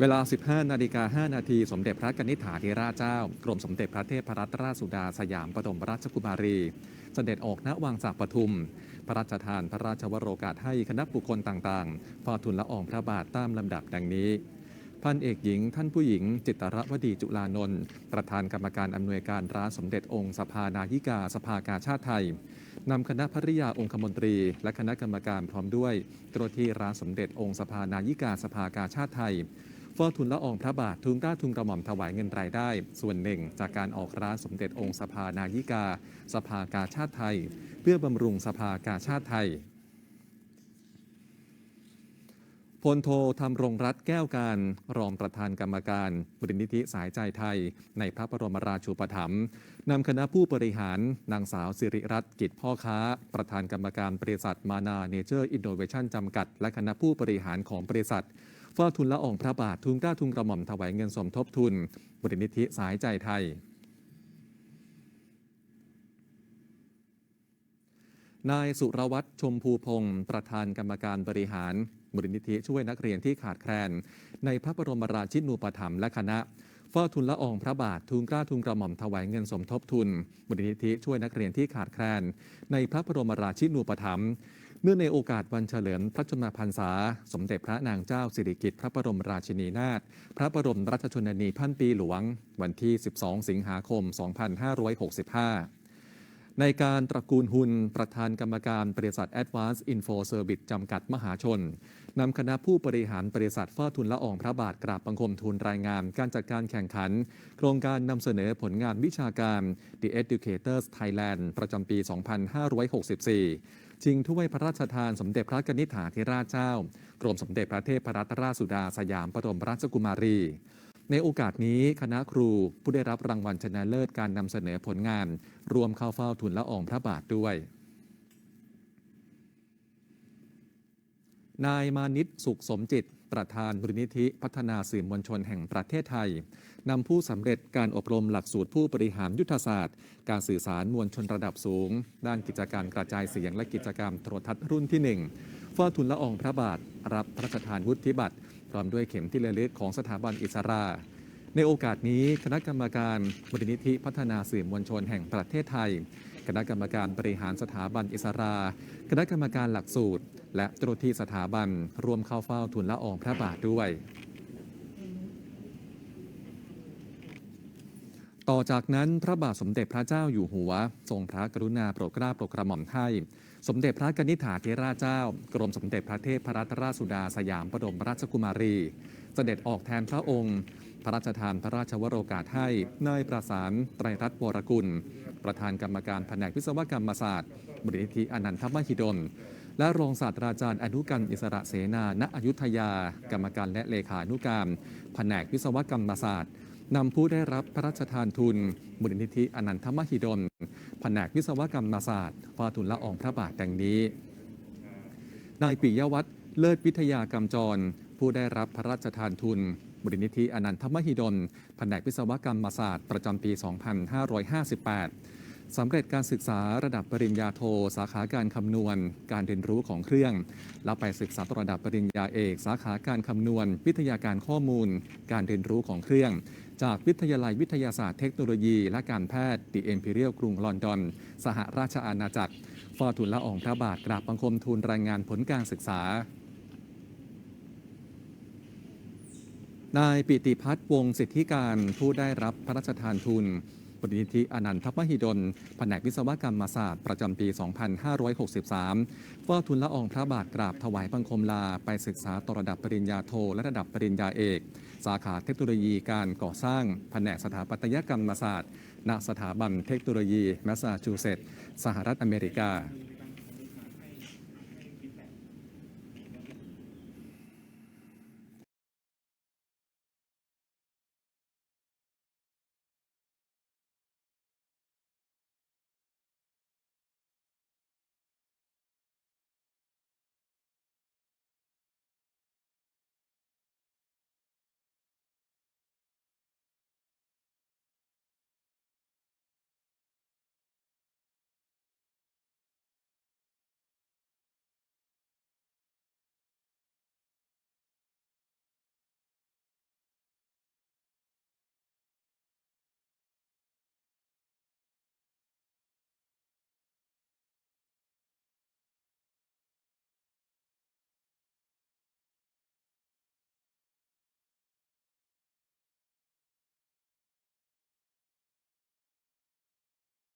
เวลา 15 นาฬิกา 5 นาที สมเด็จพระกนิษฐาธิราชเจ้า กรมสมเด็จพระเทพรัตนราชสุดาสยามบรมราชกุมารี เสด็จออกณวังจากปทุม พระราชทานพระราชวโรกาสให้คณะบุคคลต่างๆเฝ้าทูลละอองพระบาทตามลำดับดังนี้ พันเอกหญิง ท่านผู้หญิง จิตรรวดีจุลานนท์ประธานกรรมการอำนวยการร้านสมเด็จองค์สภานายิกาสภากาชาติไทยนำคณะภริยาองคมนตรี และคณะกรรมการพร้อมด้วยตรวที่ร้านสมเด็จองค์สภานายิกาสภากาชาติไทย เฝ้าทุนละอองพระบาททุนกล้าทุนกระหม่อมถวายเงินรายได้ ส่วนหนึ่ง จากการออกร้านสมเด็จองค์สภานายิกา สภากาชาติไทย เพื่อบำรุงสภากาชาติไทย พลโททำรงรัตแก้วการ รองประธานกรรมการมูลนิธิสายใจไทย ในพระบรมราชูปถัมภ์นำคณะผู้บริหาร นางสาวสิริรัตน์กิจพ่อค้า ประธานกรรมการบริษัทมานาเนเจอร์อินโนเวชั่นจำกัด และคณะผู้บริหารของบริษัทเฝ้าทุนละอองพระบาททุนกล้าทุนกระหม่อมถวายเงินสมทบทุนมูลนิธิสายใจไทยนายสุรวัตรชมพูพงศ์ประธานกรรมการบริหาร มูลนิธิช่วยนักเรียนที่ขาดแคลน ในพระบรมราชินูปถัมภ์และคณะเฝ้าทุนละอองพระบาททุนกล้าทุนกระหม่อมถวายเงินสมทบทุนมูลนิธิช่วยนักเรียนที่ขาดแคลน ในพระบรมราชินูปถัมภ์เนื่องในโอกาสวันเฉลิมพระชนมพรรษา สมเด็จพระนางเจ้าสิริกิติ์พระบรมราชินีนาถพระบรมราชชนนีพันปีหลวง วันที่ 12 สิงหาคม 2565ในการตระกูลหุนประธานกรรมการบริษัท Advanced Info Service จำกัดมหาชน นำคณะผู้บริหารบริษัทเฝ้าทุนละอองพระบาทกราบบังคมทูลรายงาน การจัดการแข่งขัน โครงการนำเสนอผลงานวิชาการ The Educators Thailand ประจำปี 2564 ชิงถ้วยพระราชทานสมเด็จพระกนิษฐาธิราชเจ้า กรมสมเด็จพระเทพรัตนราชสุดาสยามบรมราชกุมารีในโอกาสนี้คณะครูผู้ได้รับรางวัลชนะเลิศการนำเสนอผลงาน รวมเข้าเฝ้าทุนละอองพระบาทด้วย นายมานิตสุขสมจิต ประธานมูลนิธิพัฒนาสื่อมวลชนแห่งประเทศไทย นำผู้สำเร็จการอบรมหลักสูตรผู้บริหารยุทธศาสตร์ การสื่อสารมวลชนระดับสูง ด้านกิจการกระจายเสียงและกิจกรรมโทรทัศน์รุ่นที่ 1 เฝ้าทุนละอองพระบาท รับพระราชทานวุฒิบัตรพร้อมด้วยเข็มที่ระลึกของสถาบันอิสรา ในโอกาสนี้คณะกรรมการมูลนิธิพัฒนาสื่อมวลชนแห่งประเทศไทย คณะกรรมการบริหารสถาบันอิสรา คณะกรรมการหลักสูตร และเจ้าหน้าที่สถาบันรวมเข้าเฝ้าทุนละอองพระบาทด้วย ต่อจากนั้นพระบาทสมเด็จพระเจ้าอยู่หัว ทรงพระกรุณาโปรดเกล้าโปรดกระหม่อมให้สมเด็จพระกนิษฐาธิราชเจ้า กรมสมเด็จพระเทพรัตนราชสุดาสยามบรมราชกุมารี เสด็จออกแทนพระองค์ พระราชทานพระราชวโรกาสให้นายประสานไตรรัตน์วรกุล ประธานกรรมการแผนกวิศวกรรมศาสตร์มูลนิธิอนันทมหิดล และรองศาสตราจารย์อนุกันอิสระเสนา ณอยุธยา กรรมการและเลขานุการแผนกวิศวกรรมศาสตร์นำผู้ได้รับพระราชทานทุนมูลนิธิอนันทมหิดลแผนกวิศวกรรมศาสตร์ฟาทุนละอองพระบาทดังนี้ นายปิยวัฒน์เลิศวิทยากรรมจร ผู้ได้รับพระราชทานทุน มูลนิธิอนันทมหิดลแผนกวิศวกรรมศาสตร์ประจำปี 2558 สำเร็จการศึกษาระดับปริญญาโท สาขาการคำนวณ การเรียนรู้ของเครื่อง แล้วไปศึกษาต่อระดับปริญญาเอก สาขาการคำนวณ วิทยาการข้อมูล การเรียนรู้ของเครื่อง จากวิทยาลัยวิทยาศาสตร์เทคโนโลยี และการแพทย์ดีเอ็มพีเรียลกรุงลอนดอน สหราชอาณาจักรฟอทุนละอองพระบาทกราบบังคมทูลรายงานผลการศึกษา นายปิติพัฒน์วงสิทธิการผู้ได้รับพระราชทานทุนมูลนิธิอนันทมหิดล แผนกวิศวกรรมศาสตร์ประจำปี 2563ว่าทุนละอองพระบาทกราบถวายบังคมลาไปศึกษาต่อระดับปริญญาโทและระดับปริญญาเอก สาขาเทคโนโลยีการก่อสร้าง แผนกสถาปัตยกรรมศาสตร์ ณสถาบันเทคโนโลยีแมสซาชูเซตส์สหรัฐอเมริกา